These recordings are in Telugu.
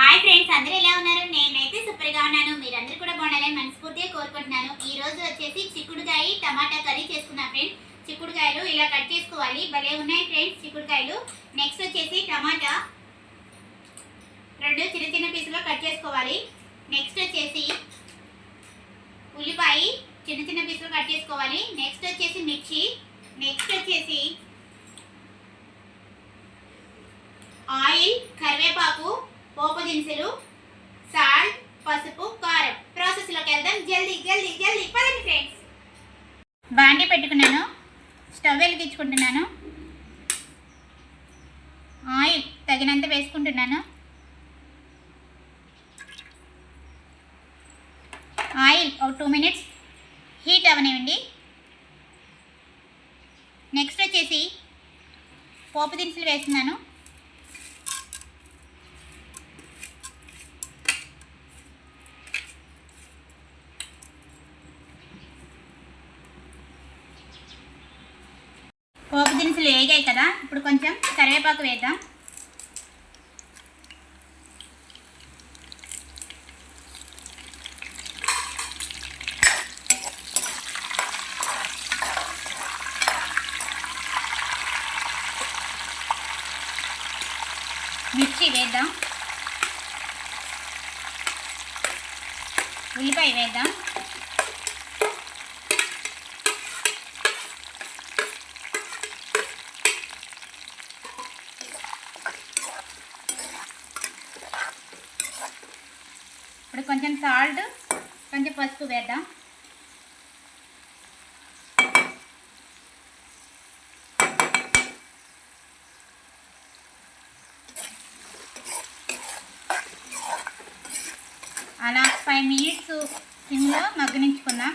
హాయ్ ఫ్రెండ్స్ అందరూ ఎలా ఉన్నారు? నేనైతే సూపర్గా ఉన్నాను. మీరందరూ కూడా బాగుండాలని మనస్ఫూర్తిగా కోరుకుంటున్నాను. ఈ రోజు వచ్చేసి చిక్కుడుకాయ టమాటా కర్రీ చేసుకున్నాం ఫ్రెండ్స్ చిక్కుడుకాయలు ఇలా కట్ చేసుకోవాలి. భలే ఉన్నాయి ఫ్రెండ్స్ చిక్కుడుకాయలు. నెక్స్ట్ వచ్చేసి టమాటా. రెండు చిన్న చిన్న పీసులో కట్ చేసుకోవాలి. నెక్స్ట్ వచ్చేసి ఉల్లిపాయ చిన్న చిన్న పీసులు కట్ చేసుకోవాలి. నెక్స్ట్ వచ్చేసి మిర్చి. నెక్స్ట్ వచ్చేసి ఆయిల్ కరివేపాకు. పోపు దినుసులు సాల్ట్ పసుపు కారం. ప్రాసెస్లోకి వెళ్దాం. జల్దీ జల్దీ జల్దీ. పదండి ఫ్రెండ్స్ బాండి పెట్టుకున్నాను. స్టవ్ వెలిగించుకుంటున్నాను. ఆయిల్ తగినంత వేసుకుంటున్నాను. ఆయిల్ ఒక టూ మినిట్స్ హీట్ అవనివ్వండి. నెక్స్ట్ వచ్చేసి పోపు దినుసులు వేస్తున్నాను. పోపు దినుసులు వేగాయి కదా ఇప్పుడు కొంచెం కరివేపాకు వేద్దాం. మిర్చి వేద్దాం. ఉల్లిపాయ వేద్దాం ఇప్పుడు కొంచెం సాల్ట్ కొంచెం పసుపు వేద్దాం. అలా ఫైవ్ మినిట్స్ సిమ్లో మగ్గనించుకుందాం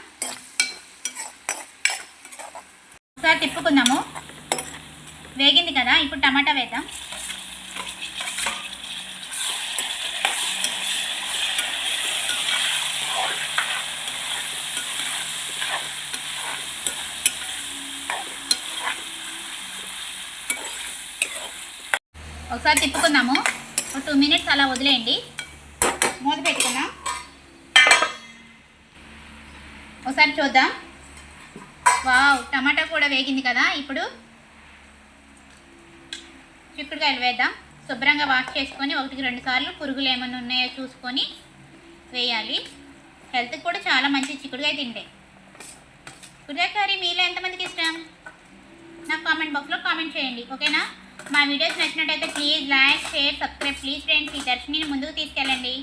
ఒకసారి తిప్పుకుందాము. వేగింది కదా ఇప్పుడు టమాటా వేద్దాం. ఒకసారి తిప్పుకుందాము. ఒక టూ మినిట్స్ అలా వదిలేయండి. మూత పెట్టుకుందాం. ఒకసారి చూద్దాం. వావ్ టమాటా కూడా వేగింది కదా ఇప్పుడు. చిక్కుడుకాయలు వేద్దాం. శుభ్రంగా వాష్ చేసుకొని ఒకటికి రెండు సార్లు పురుగులు ఏమైనా ఉన్నాయో చూసుకొని వేయాలి. హెల్త్కి కూడా చాలా మంచి చిక్కుడుకాయ తిండే చిక్కుడుకాయ కర్రీ మీలో ఎంతమందికి ఇష్టం? నాకు కామెంట్ బాక్స్లో కామెంట్ చేయండి ఓకేనా? మా వీడియోస్ నచ్చినట్టయితే please like share subscribe please friends ఈ దర్శిని ముందుకు తీసుకెళ్ళండి.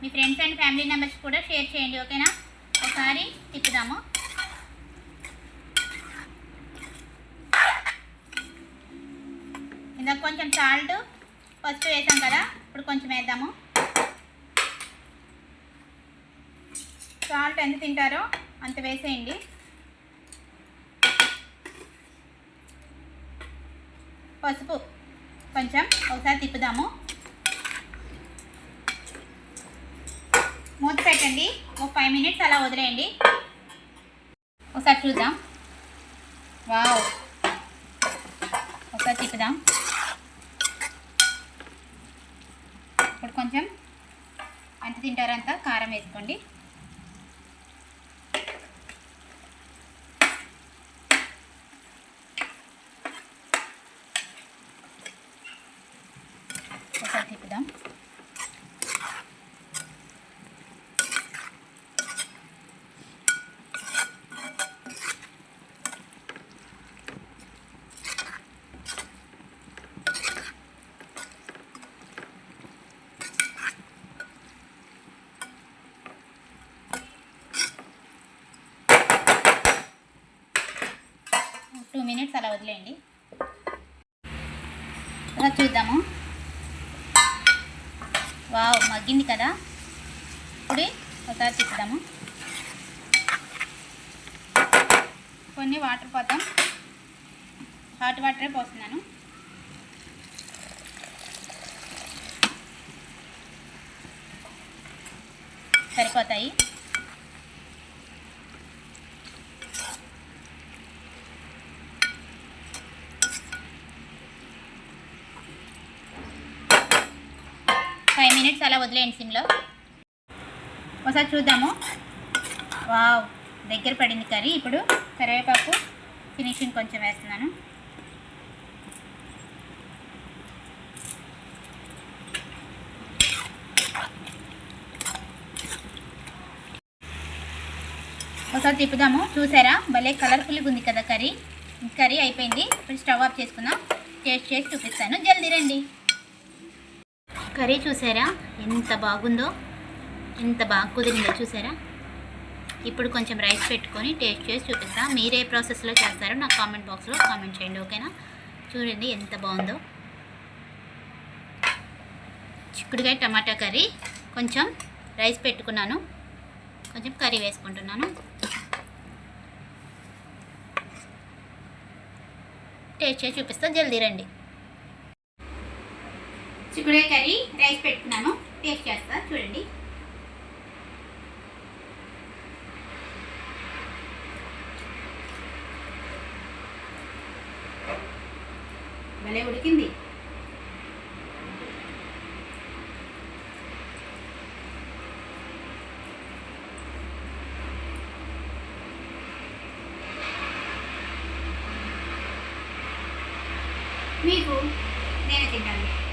మీ ఫ్రెండ్స్ అండ్ ఫ్యామిలీ మెంబర్స్ కూడా షేర్ చేయండి ఓకేనా ఒకసారి తిప్పుదాము. ఇందాక కొంచెం సాల్ట్ ఫస్ట్ వేసాం కదా ఇప్పుడు కొంచెం వేద్దాము. సాల్ట్ ఎంత తింటారో అంత వేసేయండి. పసుపు కొంచెం ఒకసారి తిప్పుదాము. మూత పెట్టండి. ఒక ఫైవ్ మినిట్స్ అలా వదిలేయండి. ఒకసారి చూద్దాం. వావ్. ఒకసారి తిప్పుదాం. ఇప్పుడు కొంచెం ఎంత తింటారంతా కారం వేసుకోండి ఒకసారి తిప్పుదాం టూ మినిట్స్ అలా వదిలేయండి. ఇలా చూద్దాము. వావ్ మగ్గింది కదా. ఇప్పుడు ఒకసారి చూద్దాము. కొన్ని వాటర్ పోతాం. హాట్ వాటరే పోస్తున్నాను. సరిపోతాయి ఫైవ్ మినిట్స్ అలా వదిలేయండి సిమ్లో ఒకసారి చూద్దాము. వావ్ దగ్గర పడింది కర్రీ. ఇప్పుడు కరివేపాకు ఫినిషింగ్ కొంచెం వేస్తున్నాను. ఒకసారి తిప్పుదాము. చూసారా? భలే కలర్ఫుల్గా ఉంది కదా కర్రీ. కర్రీ అయిపోయింది. ఇప్పుడు స్టవ్ ఆఫ్ చేసుకుందాం. టేస్ట్ చేసి చూపిస్తాను. జల్దీ రండి. కర్రీ చూసారా? ఎంత బాగుందో ఎంత బాగా కుదిరిందో చూసారా? ఇప్పుడు కొంచెం రైస్ పెట్టుకొని టేస్ట్ చేసి చూపిస్తాను మీరు ఏ ప్రాసెస్లో చేస్తారో నాకు కామెంట్ బాక్స్లో కామెంట్ చేయండి ఓకేనా? చూడండి ఎంత బాగుందో. చిక్కుడుకాయ టమాటా కర్రీ కొంచెం రైస్ పెట్టుకున్నాను. కొంచెం కర్రీ వేసుకుంటున్నాను. టేస్ట్ చేసి చూపిస్తా. జల్దీ రండి. చిక్కుడుకాయ కర్రీ రైస్ పెట్టుకున్నాను. టేస్ట్ చేస్తా చూడండి. భలే ఉడికింది. మీకు నేను తింటాను.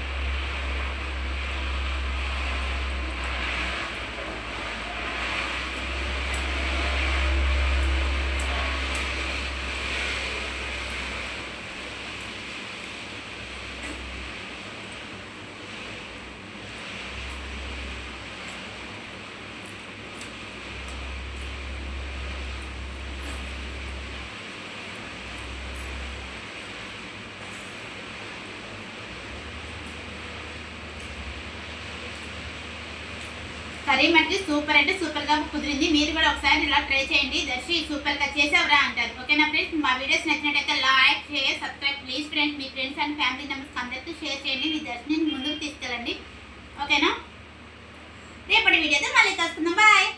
మరీ మట్టి సూపర్ అంటే సూపర్గా కుదిరింది. మీరు కూడా ఒకసారి ఇలా ట్రై చేయండి. దర్శి సూపర్గా చేసేవరా అంటారు. ఓకేనా ఫ్రెండ్స్? మా వీడియోస్ నచ్చినట్టయితే like share subscribe. Please friends me friends and family members అందరికీ షేర్ చేయండి. మీ దర్శిని ముందుకు తీసుకెళ్ళండి. ఓకేనా? రేపటి వీడియోతో మళ్ళీ కలుసుకుందాం. బాయ్!